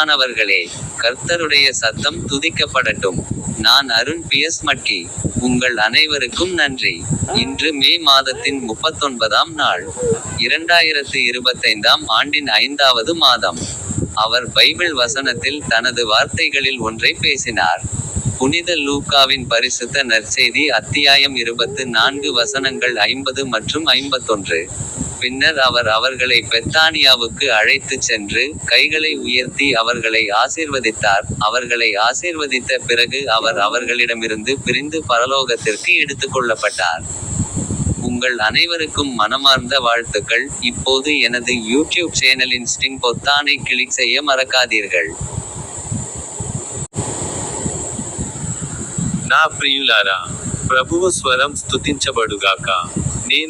மாணவர்களே கர்த்தருடைய சத்தம் துதிக்கப்படட்டும். நான் அருண் பியஸ் மட்கி. உங்கள் அனைவருக்கும் நன்றி. இன்று மே மாதத்தின் முப்பத்தொன்பதாம் நாள் இரண்டாயிரத்து இருபத்தைந்தாம் ஆண்டின் ஐந்தாவது மாதம். அவர் பைபிள் வசனத்தில் தனது வார்த்தைகளில் ஒன்றை பேசினார். புனித லூக்காவின் பரிசுத்த நற்செய்தி அத்தியாயம் இருபத்து நான்கு வசனங்கள் ஐம்பது மற்றும் ஐம்பத்தொன்று. பின்னர் அவர் அவர்களை பெத்தானியாவுக்கு அழைத்துச் சென்று கைகளை உயர்த்தி அவர்களை ஆசீர்வதித்தார் அவர்களை ஆசீர்வதித்த பிறகு அவர் அவர்களிடமிருந்து பிரிந்து பரலோகத்திற்கு எடுத்துக்கொள்ளப்பட்டார் உங்கள் அனைவருக்கும் மனமார்ந்த வாழ்த்துக்கள் இப்போது எனது யூடியூப் சேனலின் ஸ்டிங் பொத்தானை கிளிக் செய்ய மறக்காதீர்கள் నా ప్రియులారా ప్రభువు స్వరం స్తుతించబడుగాక నేను